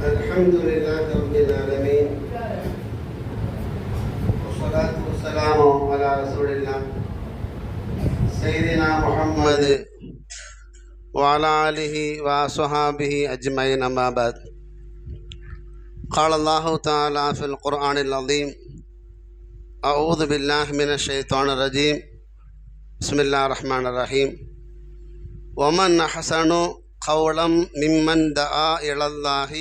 الحمد لله رب العالمين. والصلاة والسلام على رسول الله سيدنا محمد وعلى آله وصحابه أجمعين أما بعد. قال الله تعالى في القرآن العظيم أعوذ بالله من الشيطان الرجيم. بسم الله الرحمن الرحيم. ومن أحسن قولا ممن دعا إلى الله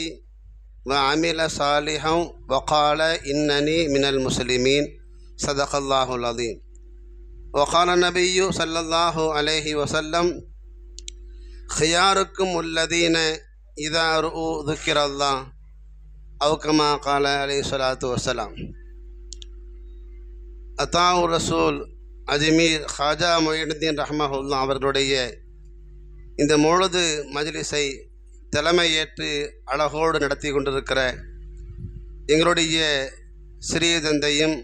வ அமில சாலிஹம் வகால இன்னனி மினல் முஸ்லிமீன் சதகல்லாஹுல் அதீம் வகால நபியு சல்லல்லாஹு அலேஹி வசல்லம் ஹியாருக்கும் உள்ளதீன இதாரு உ துக்கிரல்லா அவுக்கமா கால அலி சலாத்து வசலாம் அத்தாவு ரசூல் அஜ்மீர் ஹாஜா மொயினுddin ரஹ்மஹுல்லா அவர்களுடைய இந்த முழுது மஜ்லிஸை தலைமை ஏற்று அழகோடு நடத்தி கொண்டிருக்கிற எங்களுடைய சிறிய தந்தையும்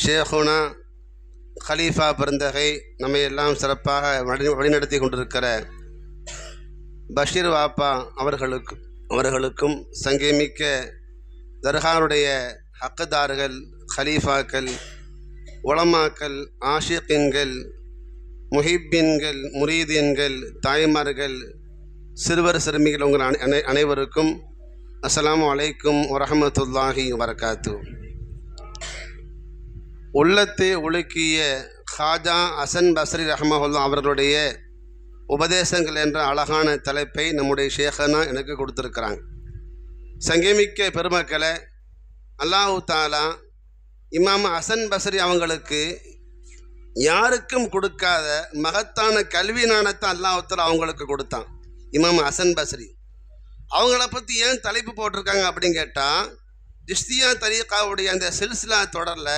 ஷேகுனா ஹலீஃபா பிறந்தகை நம்மை எல்லாம் சிறப்பாக வழி வழிநடத்தி கொண்டிருக்கிற பஷீர் வாப்பா அவர்களுக்கு அவர்களுக்கும் சங்கமிக்க தர்கானுடைய ஹக்குதார்கள் ஹலீஃபாக்கள் உளமாக்கல் ஆஷிகின்கள் முஹிப்பின்கள் முரீதீன்கள் தாய்மார்கள் சிறுவர் சிறுமிகள் உங்கள் அனை அனை- அனைவருக்கும் அஸ்ஸலாமு அலைக்கும் வரஹமத்துல்லாஹி வரகாத்து உள்ளத்தை உலுக்கிய ஹாஜா அசன் பஸ்ரி ரஹமஹுல்லா அவர்களுடைய உபதேசங்கள் என்ற அழகான தலைப்பை நம்முடைய ஷேகனா எனக்கு கொடுத்துருக்குறாங்க. சங்கமிக்க பெருமக்களை அல்லாஹு தாலா இமாம் ஹசன் பஸ்ரி அவங்களுக்கு யாருக்கும் கொடுக்காத மகத்தான கல்வி ஞானத்தை அல்லாஹுத்தாலா அவங்களுக்கு கொடுத்தான். இமாம் ஹசன் பஸ்ரி. அவங்கள பற்றி ஏன் தலைப்பு போட்டிருக்காங்க அப்படின்னு கேட்டால் திஷ்தியா தரீகாவுடைய அந்த சில்சிலா தொடரில்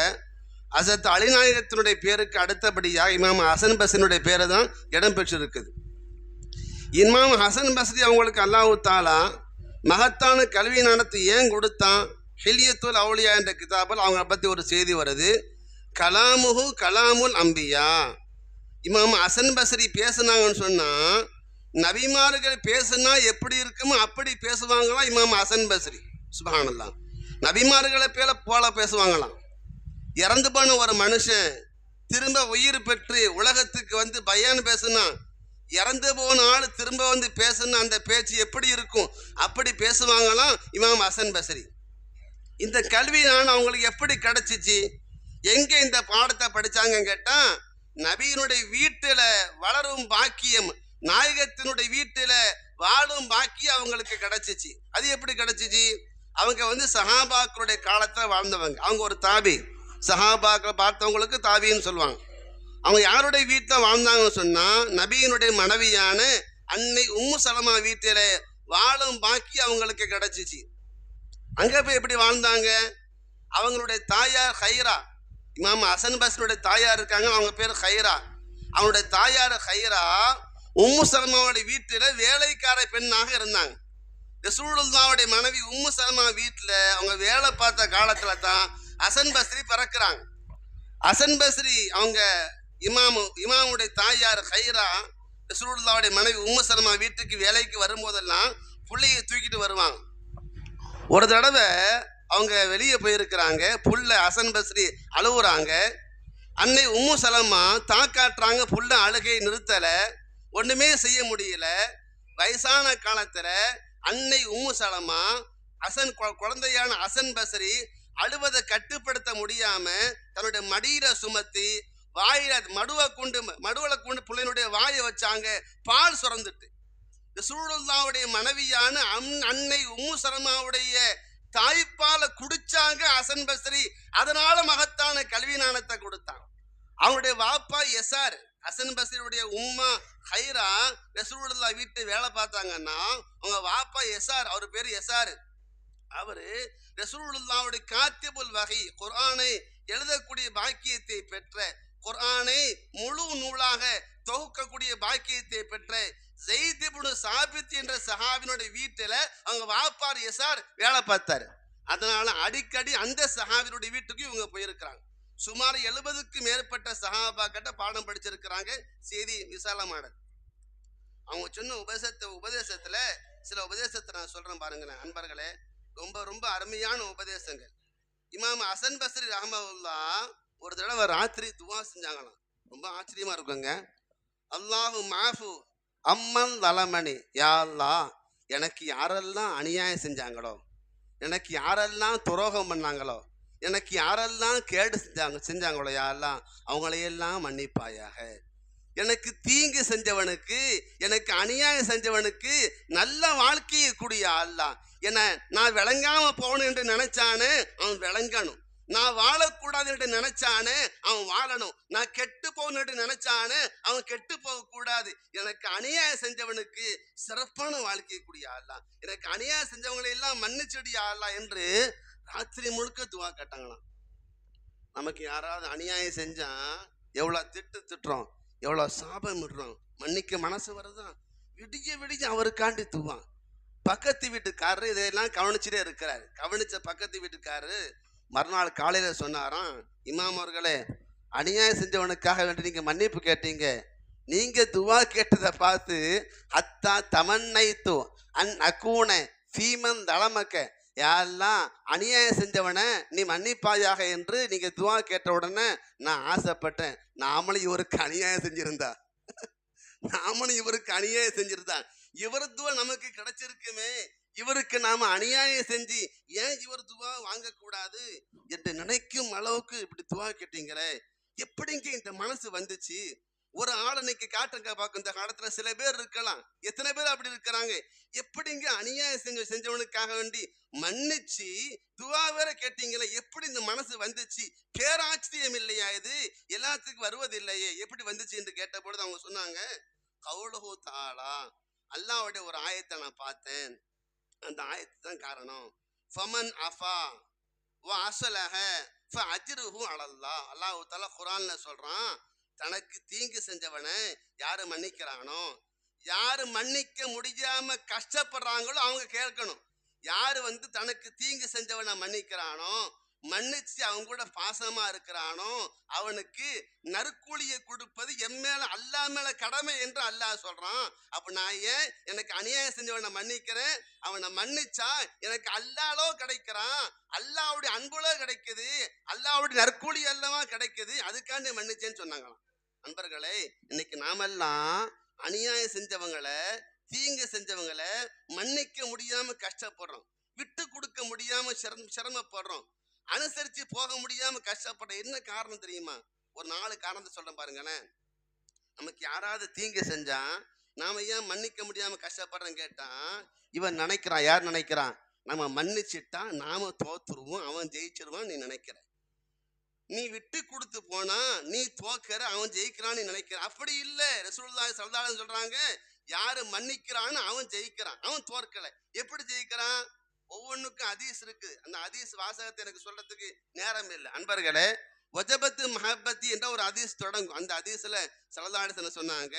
அசத் அலிநாயகத்தினுடைய பேருக்கு அடுத்தபடியாக இமாம் ஹசன் பஸ்ரினுடைய பேரை தான் இடம் பெற்றிருக்குது. இமாம் ஹசன் பஸ்ரி அவங்களுக்கு அல்லாஹு தாலா மகத்தான கல்வி நடத்தி ஏன் கொடுத்தான்? ஹிலியத்துல் அவுலியா என்ற கிதாபில் அவங்கள பற்றி ஒரு செய்தி வருது. கலாமுஹு கலாமுல் அம்பியா. இமாம் ஹசன் பஸ்ரி பேசுனாங்கன்னு சொன்னால் நபிமார்கள் பேசுனா எப்படி இருக்குமோ அப்படி பேசுவாங்களாம் இமாம் ஹசன் பஸ்ரி. சுபஹானல்லாஹ். நபிமார்களை பேல போல பேசுவாங்களாம். இறந்து போன ஒரு மனுஷன் திரும்ப உயிர் பெற்று உலகத்துக்கு வந்து பயான் பேசுனா இறந்து போன ஆள் திரும்ப வந்து பேசுனா அந்த பேச்சு எப்படி இருக்கும்? அப்படி பேசுவாங்களாம் இமாம் ஹசன் பஸ்ரி. இந்த கல்வி நான் அவங்களுக்கு எப்படி கிடச்சிச்சு? எங்கே இந்த பாடத்தை படித்தாங்கன்னு கேட்டால் நபியினுடைய வீட்டில் வளரும் பாக்கியம் நாயகத்தினுடைய வீட்டில் வாழும் பாக்கி அவங்களுக்கு கிடைச்சிச்சு. அது எப்படி கிடைச்சிச்சு? அவங்க வந்து சஹாபாக்களுடைய காலத்தில் வாழ்ந்தவங்க. அவங்க ஒரு தாபி. சஹாபாக்களை பார்த்தவங்களுக்கு தாபின்னு சொல்லுவாங்க. அவங்க யாருடைய வீட்டில் வாழ்ந்தாங்கன்னு சொன்னால் நபியினுடைய மனைவியான அன்னை உம்மு சலமா வீட்டில் வாழும் பாக்கி அவங்களுக்கு கிடைச்சிச்சு. அங்கே போய் எப்படி வாழ்ந்தாங்க? அவங்களுடைய தாயார் ஹைரா. இமாம் ஹசன் பஸ்னுடைய தாயார் இருக்காங்க. அவங்க பேர் ஹைரா. அவனுடைய தாயார் ஹைரா உம்மு சலமாவுடைய வீட்டில் வேலைக்கார பெண்ணாக இருந்தாங்க. ரசூலுல்லாவுடைய மனைவி உம்மு சலமா வீட்டில் அவங்க வேலை பார்த்த காலத்தில் தான் அசன் பஸ்ரி பிறக்கிறாங்க. அசன் பஸ்ரி அவங்க இமாமு இமாமுடைய தாயார் ஹைரா ரசூலுல்லாவுடைய மனைவி உம்மு சலமா வீட்டுக்கு வேலைக்கு வரும்போதெல்லாம் புள்ளையை தூக்கிட்டு வருவாங்க. ஒரு தடவை அவங்க வெளியே போயிருக்கிறாங்க. புள்ள அசன் பஸ்ரி அழுவுறாங்க. அன்னை உம்மு சலமா தாக்காட்டுறாங்க. புள்ள அழுகையை நிறுத்தலை. ஒன்றுமே செய்ய முடியல. வயசான காலத்தில் அன்னை உம்மு சலமா அசன் குழந்தையான அசன் பசரி அழுவதை கட்டுப்படுத்த முடியாம தன்னுடைய மடியில சுமத்தி வாயில மடுவை கொண்டு மடுவலை கொண்டு பிள்ளையினுடைய வாயை வச்சாங்க பால் சுரந்துட்டு. இந்த சூழல்லாவுடைய மனைவியான அம் அன்னை உம்மு சலமாவுடைய தாய்ப்பால குடிச்சாங்க அசன் பசரி அதனால மகத்தான கல்வி நாணத்தை கொடுத்தான். அவனுடைய வாப்பா எஸ்ஆர் அசன் பசரியுடைய உம்மா ஹைரா ரசூலுல்லா வீட்டு வேலை பார்த்தாங்கன்னா அவங்க வாப்பா எஸ்ஆர் அவர் பேர் எஸ்ஆர். அவரு ரசூலுல்லாவுடைய காத்திபுல் வகை குர்ஆனை எழுதக்கூடிய பாக்கியத்தை பெற்ற குர்ஆனை முழு நூலாக தொகுக்கக்கூடிய பாக்கியத்தை பெற்ற ஜெய்திபுனு சாபித் என்ற சஹாபினுடைய வீட்டில் அவங்க வாப்பார் எஸ்ஆர் வேலை பார்த்தாரு. அதனால அடிக்கடி அந்த சஹாபினுடைய வீட்டுக்கு இவங்க போயிருக்கிறாங்க. சுமார் எழுபதுக்கு மேற்பட்ட சஹாபாக்கிட்ட பாடம் படிச்சிருக்கிறாங்க செய்தி விசாலமானது அவங்க சொன்ன உபதேசத்தை உபதேசத்துல சில உபதேசத்தை நான் சொல்றேன் பாருங்களேன். அன்பர்களே ரொம்ப ரொம்ப அருமையான உபதேசங்கள். இமாம் அசன் பஸ்ரி ரஹமவுல்லா ஒரு தடவை ராத்திரி துவா செஞ்சாங்களாம். ரொம்ப ஆச்சரியமா இருக்குங்க. அல்லாஹு மாஃபு அம்மன் தலமணி யா அல்லாஹ் எனக்கு யாரெல்லாம் அநியாயம் செஞ்சாங்களோ எனக்கு யாரெல்லாம் துரோகம் பண்ணாங்களோ எனக்கு யாரெல்லாம் கேடு செஞ்சாங்க செஞ்சாங்களோ யாரெல்லாம் அவங்களையெல்லாம் மன்னிப்பாயாக. எனக்கு தீங்கு செஞ்சவனுக்கு எனக்கு அநியாயம் செஞ்சவனுக்கு நல்ல வாழ்க்கையை கூடிய அல்லா என நான் விளங்காம போகணும் என்று நினைச்சானே அவன் விளங்கணும். நான் வாழக்கூடாது என்று நினைச்சானே அவன் வாழணும். நான் கெட்டு போகணும் என்று நினைச்சானே அவன் கெட்டு போக கூடாது எனக்கு அநியாயம் செஞ்சவனுக்கு சிறப்பான வாழ்க்கையை கூடிய அல்லா எனக்கு அநியாயம் செஞ்சவங்களை எல்லாம் மன்னிச்சுடியா என்று ராத்திரி முழுக்க துவா கேட்டாங்களாம். நமக்கு யாராவது அநியாயம் செஞ்சா எவ்வளோ திட்டு திட்டுறோம் எவ்வளோ சாபம் விடுறோம் மன்னிக்க மனசு வருதா? விடிய விடிய அவருக்காண்டி துவான் பக்கத்து வீட்டுக்காரரு இதையெல்லாம் கவனிச்சுட்டே இருக்கிறார். கவனிச்ச பக்கத்து வீட்டுக்காரரு மறுநாள் காலையில் சொன்னாராம் இமாம் அவர்களே அநியாயம் செஞ்சவனுக்காக வேண்டி நீங்கள் மன்னிப்பு கேட்டீங்க. நீங்கள் துவா கேட்டதை பார்த்து அத்தா தமன்னைத்து அன் அக்கூன ஃபீமன் தளமக்க யாரெல்லாம் அநியாயம் செஞ்சவனை நீ மன்னிப்பாயாக என்று நீங்க துவா கேட்ட உடனே நான் ஆசைப்பட்டேன். நாமளும் இவருக்கு அநியாயம் செஞ்சிருந்தா. நாமளும் இவருக்கு அநியாயம் செஞ்சிருந்தா. இவர் துவா நமக்கு கிடைச்சிருக்குமே. இவருக்கு நாம அநியாயம் செஞ்சு ஏன் இவர் துவா வாங்கக்கூடாது என்று நினைக்கும் அளவுக்கு இப்படி துவா கேட்டீங்களே. எப்படிங்க இந்த மனசு வந்துச்சு? ஒரு ஆள் இன்னைக்கு காட்டுங்க பார்க்கும். இந்த காலத்துல சில பேர் இருக்கலாம். எத்தனை பேர் அப்படி இருக்கிறாங்க? எப்படிங்க அநியாயம் செஞ்ச செஞ்சவனுக்காக வேண்டி மன்னிச்சு துவா வேற கேட்டீங்களே எப்படி இந்த மனசு வந்துச்சு? பேராச்சரியம் இல்லையா இது? எல்லாத்துக்கும் வருவதில்லையே எப்படி வந்துச்சு என்று கேட்ட பொழுது அவங்க சொன்னாங்க கவுலஹு தாளா அல்லாவுடைய ஒரு ஆயத்தை நான் பார்த்தேன். அந்த ஆயத்து தான் காரணம். ஃபமன் அஃபா வ அசலஹ ஃப அஜ்ருஹு அலல்லா அல்லாஹ் தாலா குர்ஆன்ல சொல்றான் தனக்கு தீங்கு செஞ்சவனை யாரு மன்னிக்கிறானோ? யாரு மன்னிக்க முடியாம கஷ்டப்படுறாங்களோ அவங்க கேட்கணும். யாரு வந்து தனக்கு தீங்கு செஞ்சவனை மன்னிக்கிறானோ? மன்னிச்சு அவங்க கூட பாசமா இருக்கிறானோ அவனுக்கு நற்கூலியை கொடுப்பது என் மேல அல்லா மேல கடமை என்று அல்லாஹ் சொல்றான். அப்ப நான் ஏன் எனக்கு அநியாயம் செஞ்சவனை மன்னிக்கிறேன்? அவனை மன்னிச்சா எனக்கு அல்லாலோ கிடைக்கிறான். அல்லாவுடைய அன்புலோ கிடைக்குது. அல்லாவுடைய நற்கூலி அல்லவா கிடைக்குது. அதுக்காண்டி மன்னிச்சேன்னு சொன்னாங்களாம். நண்பர்களே இன்னைக்கு நாமெல்லாம் அநியாயம் செஞ்சவங்களை தீங்கு செஞ்சவங்களை மன்னிக்க முடியாம கஷ்டப்படுறோம். விட்டு கொடுக்க முடியாம சிரம் சிரமப்படுறோம். அனுசரிச்சு போக முடியாம கஷ்டப்பட என்ன காரணம் தெரியுமா? ஒரு நாலு காரணத்தை சொல்றேன் பாருங்களேன். நமக்கு யாராவது தீங்கு செஞ்சா நாம ஏன் மன்னிக்க முடியாம கஷ்டப்படுறேன்னு கேட்டா இவன் நினைக்கிறான். யார் நினைக்கிறான்? நம்ம மன்னிச்சிட்டா நாம தோத்துருவோம் அவன் ஜெயிச்சிருவான் நீ நினைக்கிற. நீ விட்டு கொடுத்து போனா நீ தோக்கிற அவன் ஜெயிக்கிறான்னு நினைக்கிற. அப்படி இல்லை. ரசூல்லா ஸல்லல்லாஹு சொல்றாங்க யாரு மன்னிக்கிறான்னு அவன் ஜெயிக்கிறான். அவன் தோற்கல. எப்படி ஜெயிக்கிறான்? ஒவ்வொன்றுக்கும் அதீஸ் இருக்கு அந்த அதீஸ் வாசகத்தை எனக்கு சொல்றதுக்கு நேரம் இல்லை. அன்பர்களே ஒஜபத்து மஹபத்தி என்ற ஒரு அதீஸ் தொடங்கும். அந்த அதீஸ்ல சலதாடிசன சொன்னாங்க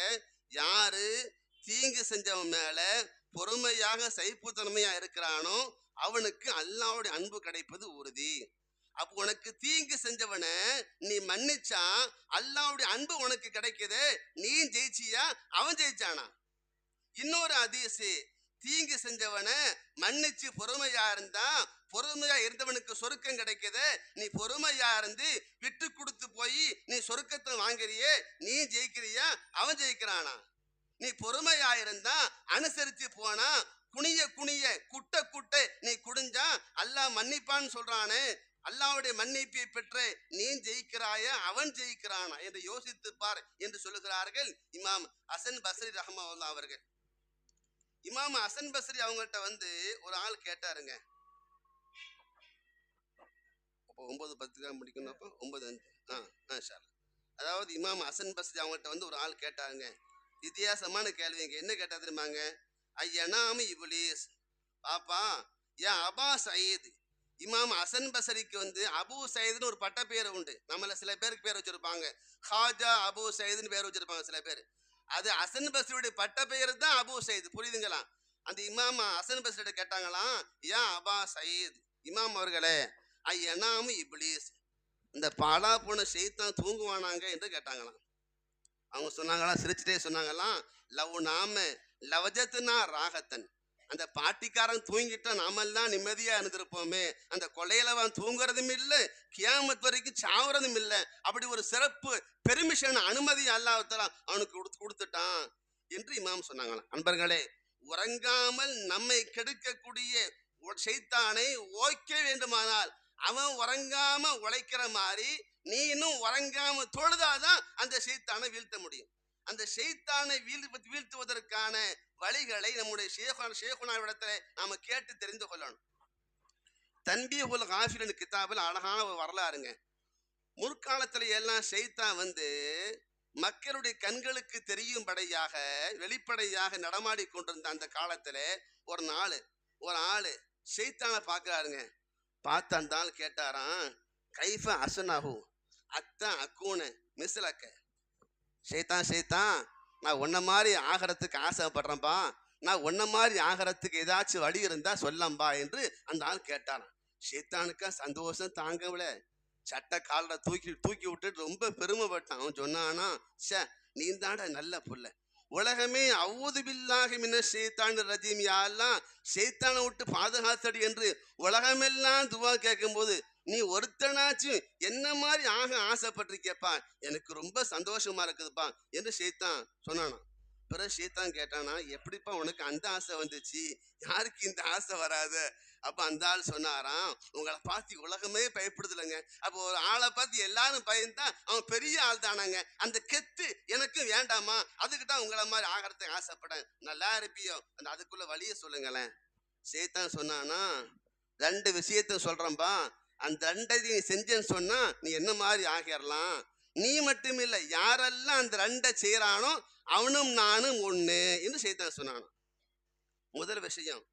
யாரு தீங்கு செஞ்சவன் மேல பொறுமையாக சைப்புத்தன்மையா இருக்கிறானோ அவனுக்கு அல்லாவுடைய அன்பு கிடைப்பது உறுதி. அப்போ உனக்கு தீங்கு செஞ்சவனை நீ மன்னிச்சா அல்லாவுடைய அன்பு உனக்கு கிடைக்குது. நீ ஜெயிச்சியா? அவன் ஜெயிச்சானா? இன்னொரு அதிசு தீங்கு செஞ்சவனை மன்னிச்சு பொறுமையா இருந்தா பொறுமையா இருந்தவனுக்கு சொருக்கம் கிடைக்குது நீ பொறுமையா இருந்து விட்டு கொடுத்து போய் நீ சொருக்கத்தை வாங்குறியே நீ ஜெயிக்கிறியா? அவன் ஜெயிக்கிறானா? நீ பொறுமையா இருந்தா அனுசரிச்சு போனா குனிய குனிய குட்ட குட்ட நீ குடிஞ்சா அல்லாஹ் மன்னிப்பான்னு சொல்றானே அல்லாவுடைய மன்னிப்பை பெற்று நீ ஜெயிக்கிறாயா? அவன் ஜெயிக்கிறானா? என்று யோசித்து பார் என்று சொல்லுகிறார்கள் இமாம் ஹசன் பஸ்ரி ரஹமா அவர்கள். இமாம் அசன் பஸ்ரி அவங்கள்ட்ட வந்து ஒரு ஆள் கேட்டாருங்க. அப்போ ஒன்பது பத்து தான் முடிக்கணும். அப்போ ஒன்பது அஞ்சு. ஆ ஆ சார் அதாவது இமாம் அசன் பஸ்ரி அவங்கள்ட்ட வந்து ஒரு ஆள் கேட்டாருங்க. வித்தியாசமான கேள்விங்க என்ன கேட்டா தெரியுமாங்க? ஐயனாம இபுலீஸ். பாப்பா ஏன் அபா சயீத். இமாம் அசன் பசரிக்கு வந்து அபு சயீதுன்னு ஒரு பட்ட பேர் உண்டு. நம்மள சில பேருக்கு பேர் வச்சிருப்பாங்க. ஹாஜா அபு சயீதுன்னு பேர் வச்சிருப்பாங்க சில பேர். அது அசன் பஸ்ரியுடைய பட்ட பெயர் தான் அபு சயீத். புரியுதுங்களா? அந்த இமாம் அசன் பஸ்ரிட்ட கேட்டாங்களாம் ஏன் அபா சயீத் இமாம் அவர்களே ஐயனாமு இப்ளீஸ் இந்த பாலா போன செய்தான் தூங்குவானாங்க என்று கேட்டாங்களாம். அவங்க சொன்னாங்களாம் சிரிச்சுட்டே சொன்னாங்களாம் லவ் நாம லவஜத்துனா ராகத்தன். அந்த பாட்டிக்காரன் தூங்கிட்டா நாமெல்லாம் நிம்மதியா இருந்திருப்போமே. அந்த கொள்ளையில அவன் தூங்குறதும் இல்லை கியாமத் வரைக்கும் சாவறதும் இல்லை. அப்படி ஒரு சிறப்பு பெர்மிஷன் அனுமதி அல்லாஹ்தாலா அவனுக்கு கொடுத்து கொடுத்துட்டான் என்று இமாம் சொன்னாங்களாம். அன்பர்களே உறங்காமல் நம்மை கெடுக்கக்கூடிய செய்தானை ஓய்க்க வேண்டுமானால் அவன் உறங்காம உழைக்கிற மாதிரி நீ இன்னும் உறங்காம தொழுதாதான் அந்த செய்தானை வீழ்த்த முடியும். அந்த செய்தானை வீழ்த்து வீழ்த்துவதற்கான வழிகளை நம்முடைய ஷேகுனா ஷேகுனாவிடத்துல நாம கேட்டு தெரிந்து கொள்ளணும். தன்பீஹுல் காஃபிலின் கிதாபில் அழகான ஒரு வரலாறுங்க. முற்காலத்துல எல்லாம் ஷைத்தான் வந்து மக்களுடைய கண்களுக்கு தெரியும்படியாக வெளிப்படையாக நடமாடி கொண்டிருந்த அந்த காலத்துல ஒரு நாள் ஒரு ஆள் செய்தானை பார்க்குறாருங்க பார்த்து அந்த ஆள் கேட்டாராம் கைஃப அசனாகும் அத்தான் அக்கூனு மிஸ்லக்க. ஷைத்தான் ஷைத்தான் நான் உன்ன மாதிரி ஆகிறதுக்கு ஆசைப்படுறேன்ப்பா நான் உன்ன மாதிரி ஆகிறதுக்கு ஏதாச்சும் வழி இருந்தால் சொல்லம்பா என்று அந்த ஆள் கேட்டாராம் ஷைத்தானுக்கா சந்தோஷம் தாங்கவில சட்டை காலில் தூக்கி தூக்கி விட்டுட்டு ரொம்ப பெருமைப்பட்டான். அவன் சொன்னானா சே நீ தாண்டா நல்ல புள்ள. உலகமே அவுது பில்லாக மின்ன சேத்தான் ரஜீம். யாரெல்லாம் ஷேத்தானை விட்டு பாதுகாத்தடி என்று உலகமெல்லாம் துவா கேட்கும்போது நீ ஒருத்தனாச்சும் என்ன மாதிரி ஆக ஆசைப்பட்டிருக்கேப்பா எனக்கு ரொம்ப சந்தோஷமா இருக்குதுப்பா என்று ஷேத்தான் சொன்னானா பிறகு ஷேத்தான் கேட்டானா எப்படிப்பா உனக்கு அந்த ஆசை வந்துச்சு? யாருக்கு இந்த ஆசை வராது? அப்ப அந்த ஆள் சொன்னாராம் உங்களை பார்த்து உலகமே பயப்படுதுலங்க. அப்போ ஒரு ஆளை பார்த்து எல்லாரும் பயந்தா அவன் பெரிய ஆள் தானாங்க. அந்த கெத்து எனக்கும் வேண்டாமா? அதுக்கு தான் உங்களை மாதிரி ஆகிறதுக்கு ஆசைப்படேன் நல்லா இருப்பியோ? அந்த அதுக்குள்ள வழியை சொல்லுங்களேன். சேத்தான் சொன்னானா ரெண்டு விஷயத்த சொல்றேன்பா. அந்த ரெண்டை நீ செஞ்சேன்னு சொன்னால் நீ என்ன மாதிரி ஆகிடலாம் நீ மட்டும் இல்லை யாரெல்லாம் அந்த ரெண்டை செய்கிறானோ அவனும் நானும் ஒன்று என்று செய்தான் சொன்னானோ முதல் விஷயம்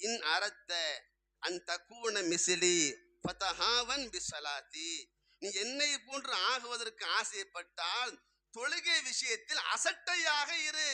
இன் அறத்த அன் தக்கூன மிசிலி ஃபதஹாவன் பிசலாத்தி நீ என்னை போன்று ஆகுவதற்கு ஆசைப்பட்டால் தொழுகை விஷயத்தில் அசட்டையாக இரு.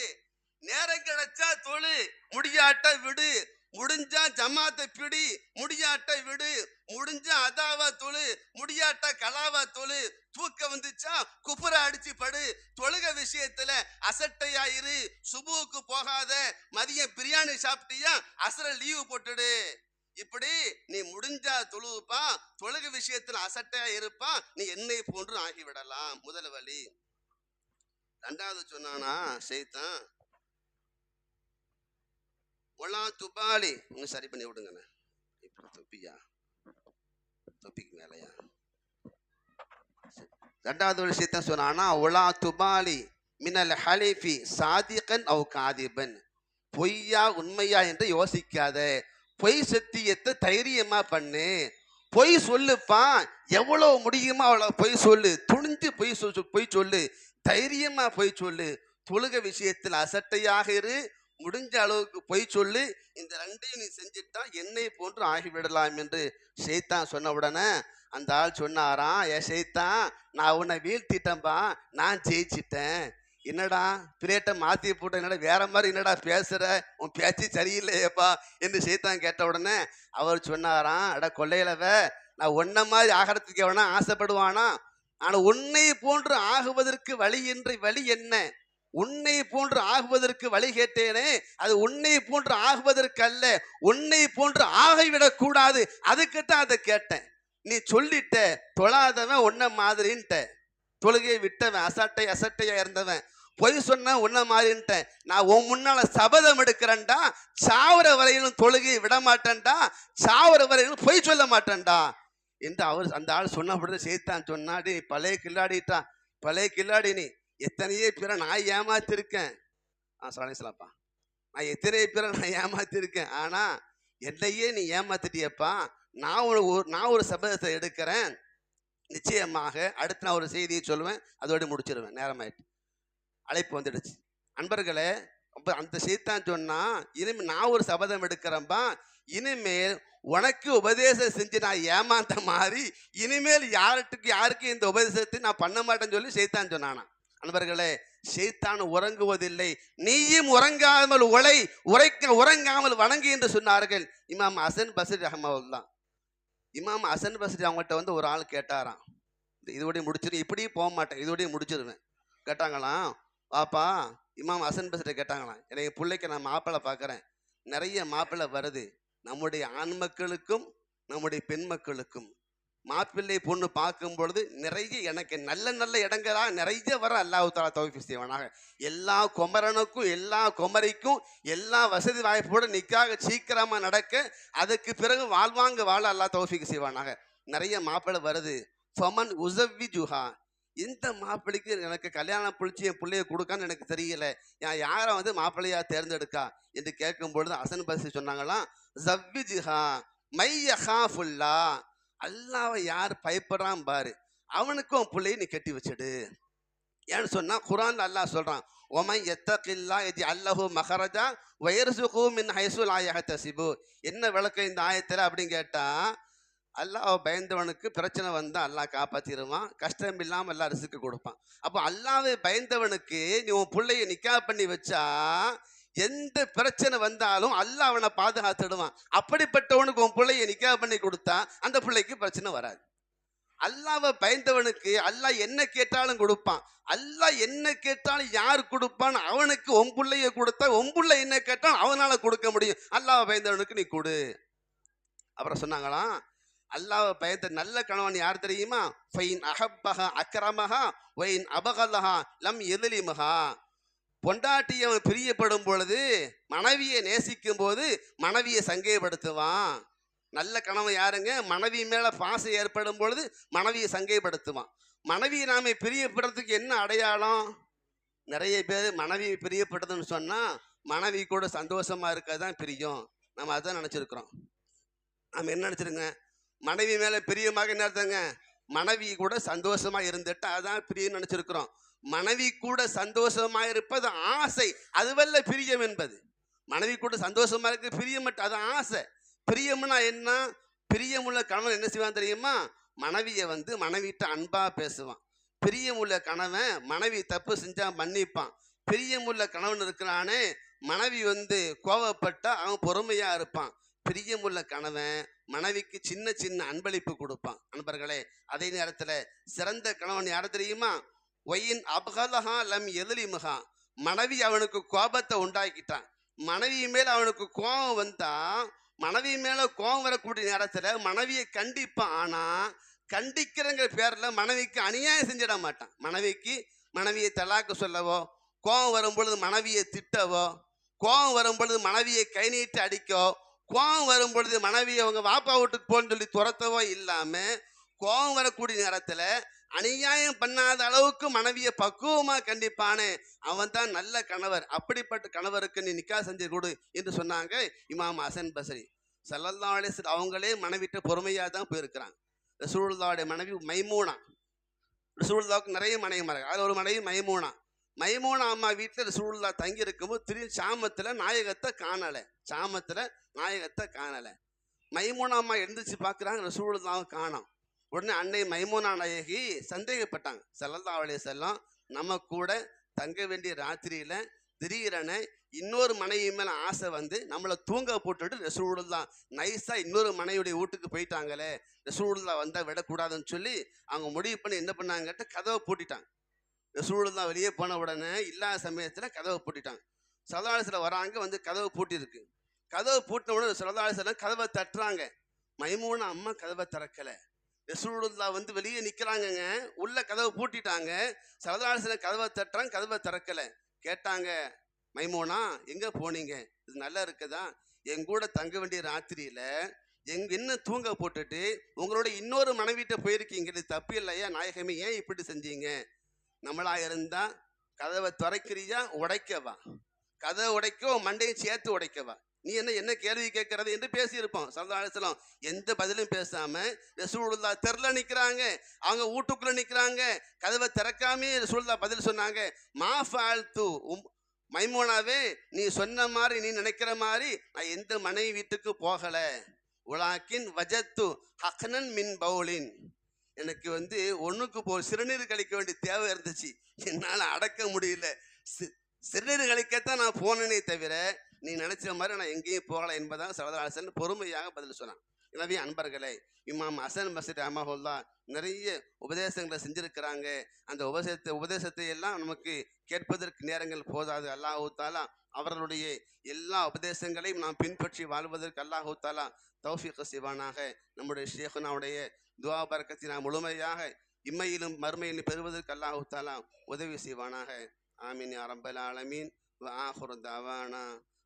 நேரம் கிடைச்சா தொழு முடியாட்ட விடு. முடிஞ்சா ஜமாத்தை பிடி முடியாட்ட விடு. முடிஞ்சா அதாவா தொழு முடியாட்ட கலாவா தொழு. தூக்க வந்துச்சா குப்புற அடிச்சு படு. தொழுக விஷயத்துல அசட்டையா இரு. சுபுவுக்கு போகாத மதியம் பிரியாணி சாப்பிட்டியா அசர லீவு போட்டுடு. இப்படி நீ முடிஞ்சா தொழுவுப்பா தொழுக விஷயத்துல அசட்டையா இருப்பா நீ என்னை போன்று ஆகிவிடலாம். முதல் வழி. ரெண்டாவது சொன்னானா செய்தான் ஒலா துபாலி. இன்னும் சரி பண்ணி விடுங்கண்ணே. இப்படி தொப்பியா? தொப்பிக்கு மேலையா? சரி. ரெண்டாவது விஷயத்த சொன்னானா ஒலா துபாலி மினல் ஹலிஃபி சாதிகன் அவ் காதிபன். பொய்யா உண்மையா என்று யோசிக்காத. பொய் சத்தியத்தை தைரியமா பண்ணு. பொய் சொல்லுப்பா. எவ்வளவு முடியுமோ அவ்வளவு பொய் சொல்லு. துணிஞ்சு பொய் சொல் பொய் சொல்லு. தைரியமா பொய் சொல்லு. தொழுக விஷயத்தில் அசட்டையாக இரு. முடிஞ்ச அளவுக்கு பொய் சொல்லி இந்த ரெண்டையும் நீ செஞ்சுட்டா என்னை போன்று ஆகிவிடலாம் என்று செய்தான் சொன்ன உடனே அந்த ஆள் சொன்னாராம் ஏ செய்தான் நான் உன்னை வீழ்த்திட்டேன்பா நான் ஜெயிச்சிட்டேன். என்னடா பிரேட்டை மாற்றி போட்ட என்னடா வேற மாதிரி என்னடா பேசுற? உன் பேச்சு சரியில்லையேப்பா என்று செய்தான் கேட்ட உடனே அவர் சொன்னாராம் அட கொள்ளையிலவ நான் உன்ன மாதிரி ஆகிறதுக்கு எவனா ஆசைப்படுவானா? ஆனால் உன்னை போன்று ஆகுவதற்கு வழி என்று வழி என்ன? உன்னை போன்று ஆகுவதற்கு வழி கேட்டேனே அது உன்னை போன்று ஆகுவதற்கு அல்ல உன்னை போன்று ஆகிவிடக் கூடாது. அதுக்குத்தான் அதை கேட்டேன். நீ சொல்லிட்ட தொழாதவன் உன்ன மாதிரின்ட்ட. தொழுகையை விட்டவன் அசட்டை அசட்டையா இருந்தவன். பொய் சொன்ன உன்ன மாதிரின்ட்டேன் நான் உன் முன்னால சபதம் எடுக்கிறேன்டா சாவர வரையிலும் தொழுகையை விட மாட்டேன்டா சாவர வரையிலும் பொய் சொல்ல மாட்டேன்டா. என்று அவர் அந்த ஆள் சொன்னபடி செய்தான் சொன்னாடி பழைய கில்லாடிட்டான் பழைய கில்லாடி நீ. எத்தனையே பேரை நான் ஏமாத்திருக்கேன். ஆ சொல்லாப்பா. நான் எத்தனையே பேரை நான் ஏமாத்திருக்கேன். ஆனால் என்னையே நீ ஏமாத்திட்டியப்பா. நான் ஒரு ஒரு- நான் ஒரு சபதத்தை எடுக்கிறேன். நிச்சயமாக அடுத்து நான் ஒரு செய்தியை சொல்லுவேன். அதோடு முடிச்சிருவேன். நேரமாயிட்டு. அழைப்பு வந்துடுச்சு. அன்பர்களே அப்போ அந்த செய்தான் சொன்னால் இனிமேல் நான் ஒரு சபதம் எடுக்கிறேன்பா. இனிமேல் உனக்கு உபதேசம் செஞ்சு நான் ஏமாந்த மாதிரி இனிமேல் யாருக்கு யாருக்கு இந்த உபதேசத்தை நான் பண்ண மாட்டேன்னு சொல்லி செய்தான் சொன்னானா அன்பர்களே செய்தான் உறங்குவதில்லை. நீயும் உறங்காமல் உழை உரைக்க உறங்காமல் வணங்கு என்று சொன்னார்கள். இமாம் ஹசன் பஸ்ரி தான் இமாம் அசன் பசரி அவங்கள்ட்ட வந்து ஒரு ஆள் கேட்டாராம். இதோடய முடிச்சிரு இப்படியும் போக மாட்டேன் இதோடய முடிச்சிருவேன். கேட்டாங்களாம் பாப்பா இமாம் ஹசன் பசரி கேட்டாங்களாம் எனக்கு பிள்ளைக்கு நான் மாப்பிள்ளை பார்க்குறேன். நிறைய மாப்பிள்ளை வருது. நம்முடைய ஆண் மக்களுக்கும் நம்முடைய பெண் மக்களுக்கும். மாப்பிள்ளை பொண்ணு பார்க்கும் பொழுது நிறைய எனக்கு நல்ல நல்ல இடங்களாக நிறைய வர அல்லாஹ் தாலா தௌஃபி செய்வானாக. எல்லா குமரனுக்கும் எல்லா குமரிக்கும் எல்லா வசதி வாய்ப்போடு நிற்காக சீக்கிரமாக நடக்க அதுக்கு பிறகு வாழ்வாங்க வாழ அல்லாஹ் தௌஃபிக்கு செய்வானாக. நிறைய மாப்பிள்ளை வருது. ஃபமன் உசவ்வி ஜுஹா இந்த மாப்பிள்ளைக்கு எனக்கு கல்யாணம் பிடிச்சி என் பிள்ளைய கொடுக்கான்னு எனக்கு தெரியல. நான் யாரை வந்து மாப்பிள்ளையா தேர்ந்தெடுக்கா என்று கேட்கும் பொழுது அசன் பசி சொன்னாங்களாம் ஜவ்வி ஜிஹா மையஹா ஃபுல்லா அல்லாவை யார் பயப்படுறான் பாரு அவனுக்கும் உன் பிள்ளையை நீ கட்டி வச்சிடு. ஏன்னு சொன்னா குரான் அல்லாஹ் சொல்றான் ஒமை எத்தகில்லா எதி அல்லஹு மஹரஜா வயர்சுகு மின் ஹைசுல் ஆயக தசிபு என்ன விளக்கம் இந்த ஆயத்தில் அப்படின்னு கேட்டா அல்லாஹ் பயந்தவனுக்கு பிரச்சனை வந்தால் அல்லாஹ் காப்பாற்றிடுவான் கஷ்டம் இல்லாமல் எல்லாம் ரிசுக்கு கொடுப்பான். அப்போ அல்லாவை பயந்தவனுக்கு நீ உன் பிள்ளைய நிக்கா பண்ணி வச்சா எந்த பிரச்சனை வந்தாலும் அல்ல அவனை பாதுகாத்துடுவான். அப்படிப்பட்டவனுக்கு உன் பிள்ளைய நிக்கா பண்ணி கொடுத்தா அந்த பிள்ளைக்கு பிரச்சனை வராது. அல்லாவை பயந்தவனுக்கு அல்லாஹ் என்ன கேட்டாலும் கொடுப்பான். அல்லாஹ் என்ன கேட்டாலும் யார் கொடுப்பான் அவனுக்கு உன் பிள்ளைய கொடுத்தா ஒம்புள்ள என்ன கேட்டாலும் அவனால கொடுக்க முடியும். அல்லாவை பயந்தவனுக்கு நீ கொடு. அப்புறம் சொன்னாங்களாம் அல்லாவை பயந்த நல்ல கணவன் யார் தெரியுமா? ஃபைன் அஹப்பஹா அக்ரமஹா ஒயின் அபகலஹா லம் எதிலிமஹா? பொண்டாட்டியவன் பிரியப்படும் பொழுது மனைவியை நேசிக்கும் போது மனைவியை சங்கைப்படுத்துவான். நல்ல கணவன் யாருங்க? மனைவி மேல பாசம் ஏற்படும் பொழுது மனைவியை சங்கைப்படுத்துவான். மனைவியை நாம பிரியப்படுறதுக்கு என்ன அடையாளம்? நிறைய பேர் மனைவியை பிரியப்படுதுன்னு சொன்னா மனைவி கூட சந்தோஷமா இருக்கதான் பிரியம். நம்ம அதான் நினச்சிருக்கிறோம். நம்ம என்ன நினச்சிருங்க? மனைவி மேலே பிரியமாக என்ன அர்த்தங்க? மனைவி கூட சந்தோஷமா இருந்துட்டு அதான் பிரியன்னு நினச்சிருக்கிறோம். மனைவி கூட சந்தோஷமாக இருப்பது ஆசை. அதுவல்ல பிரியம் என்பது. மனைவி கூட சந்தோஷமாக இருக்க பிரியம் அது ஆசை. பிரியம்னா என்ன? பிரியமுள்ள கணவன் என்ன செய்வான் தெரியுமா? மனைவியை வந்து மனைவிட்ட அன்பாக பேசுவான். பிரியமுள்ள கணவன் மனைவி தப்பு செஞ்சால் மன்னிப்பான். பிரியமுள்ள கணவன் இருக்கிறானே மனைவி வந்து கோவப்பட்டா அவன் பொறுமையாக இருப்பான். பிரியமுள்ள கணவன் மனைவிக்கு சின்ன சின்ன அன்பளிப்பு கொடுப்பான். நண்பர்களே அதே நேரத்தில் சிறந்த கணவன் யார் தெரியுமா? ஒயின் அபகலஹா லம் எதிலிமுகா மனைவி அவனுக்கு கோபத்தை உண்டாக்கிட்டான். மனைவி மேல் அவனுக்கு கோபம் வந்தா மனைவி மேல கோபம் வரக்கூடிய நேரத்துல மனைவியை கண்டிப்பான். ஆனா கண்டிக்கிறங்கிற பேர்ல மனைவிக்கு அநியாயம் செஞ்சிட மாட்டான். மனைவிக்கு மனைவியை தலாக்கு சொல்லவோ கோபம் வரும் பொழுது மனைவியை திட்டவோ கோபம் வரும் பொழுது மனைவியை கை நீட்டி அடிக்கோ கோபம் வரும் பொழுது மனைவியை அவங்க வாப்பா வீட்டுக்கு போன்னு சொல்லி துரத்தவோ இல்லாம கோபம் வரக்கூடிய நேரத்துல அநியாயம் பண்ணாத அளவுக்கு மனைவியை பக்குவமா கண்டிப்பானே. அவன் தான் நல்ல கணவர். அப்படிப்பட்ட கணவருக்கு நீ நிக்கா செஞ்சு கொடு என்று சொன்னாங்க இமாம் ஹசன் பசரி சல்லல்லா அலிஸ்வர் அவங்களே மனைவிட்ட பொறுமையாக தான் போயிருக்கிறாங்க. ரசூலுல்லாவுடைய மனைவி மைமூனா. ரசூலுல்லாவுக்கு நிறைய மனைவி மனைவிமார்கள். அதில் ஒரு மனைவி மைமூனா. மைமூனா அம்மா வீட்டில் ரசூலுல்லா தங்கி இருக்கும்போது சாமத்தில் நாயகத்தை காணலை. சாமத்தில் நாயகத்தை காணலை. மைமூனா அம்மா எழுந்திரிச்சு பார்க்குறாங்க ரசூலுல்லாவை காணோம். உடனே அன்னை மைமோனா நாயகி சந்தேகப்பட்டாங்க. சல்லல்லா அலைஹி செல்லம் நம்ம கூட தங்க வேண்டிய ராத்திரியில திடீரென இன்னொரு மனைவி மேல ஆசை வந்து நம்மளை தூங்க போட்டுட்டு ரசூலுல்லா நைஸா இன்னொரு மனைவியுடைய வீட்டுக்கு போயிட்டாங்களே ரசூலுல்லா வந்தா விடக்கூடாதுன்னு சொல்லி அவங்க முடிவு பண்ணி என்ன பண்ணாங்கட்ட கதவை பூட்டிட்டாங்க. ரசூலுல்லா வெளியே போன உடனே இல்லாத சமயத்துல கதவை பூட்டிட்டாங்க. சரதாலசில வராங்க வந்து கதவை பூட்டியிருக்கு. கதவை பூட்டின உடனே சரதாலசில கதவை தட்டுறாங்க. மைமூன அம்மா கதவை திறக்கலை. ரசூலுல்லா வந்து வெளியே நிற்கிறாங்கங்க உள்ள கதவை பூட்டிட்டாங்க. சரதாலசில கதவை தட்டுறாங்க கதவை திறக்கல. கேட்டாங்க மைமோனா எங்கே போனீங்க? இது நல்லா இருக்குதா? என் கூட தங்க வேண்டிய ராத்திரியில் எங் என்ன தூங்க போட்டுட்டு உங்களோட இன்னொரு மனைவிட்ட போயிருக்கீங்க. இது தப்பு இல்லையா? நாயகமே ஏன் இப்படி செஞ்சீங்க? நம்மளாக இருந்தால் கதவை திறக்கிறியா? உடைக்கவா? கதவை உடைக்கோ மண்டையும் சேர்த்து உடைக்கவா? நீ என்ன என்ன கேள்வி கேட்கறது என்று பேசியிருப்போம். சரதாசலம் எந்த பதிலும் பேசாம ரசூலுல்லா தெருல நிற்கிறாங்க அவங்க வீட்டுக்குள்ள நிற்கிறாங்க கதவை திறக்காமே ரசூலுல்லா பதில் சொன்னாங்க. மா ஃபால்து உம் மைமோனாவே நீ சொன்ன மாதிரி நீ நினைக்கிற மாதிரி நான் எந்த மனைவி வீட்டுக்கு போகல. உலாக்கின் வஜத்து ஹக்னன் மின் பவுலின். எனக்கு வந்து ஒண்ணுக்கு போ சிறுநீர் கழிக்க வேண்டிய தேவை இருந்துச்சு. என்னால் அடக்க முடியல. சிறுநீர் கழிக்கத்தான் நான் போனேனே தவிர நீ நினைச்ச மாதிரி நான் எங்கேயும் போகலை என்பதாக சரதர் பொறுமையாக பதில் சொன்னான். எனவே அன்பர்களே இமாம் ஹசன் மசீத் அமஹுல்லா நிறைய உபதேசங்களை செஞ்சிருக்கிறாங்க. அந்த உபதேசத்தை உபதேசத்தை எல்லாம் நமக்கு கேட்பதற்கு நேரங்கள் போதாது. அல்லாஹூ அவர்களுடைய எல்லா உபதேசங்களையும் நாம் பின்பற்றி வாழ்வதற்கு அல்லாஹூ தாலா தௌஃபிக சிவானாக நம்முடைய ஷேகுனாவுடைய துவா பறக்கத்தை நாம் முழுமையாக இம்மையிலும் மறுமையிலும் பெறுவதற்கு அல்லாஹூ உதவி செய்வானாக. ஆமீன் அரம்பல் ஆலமீன். வ தவானா.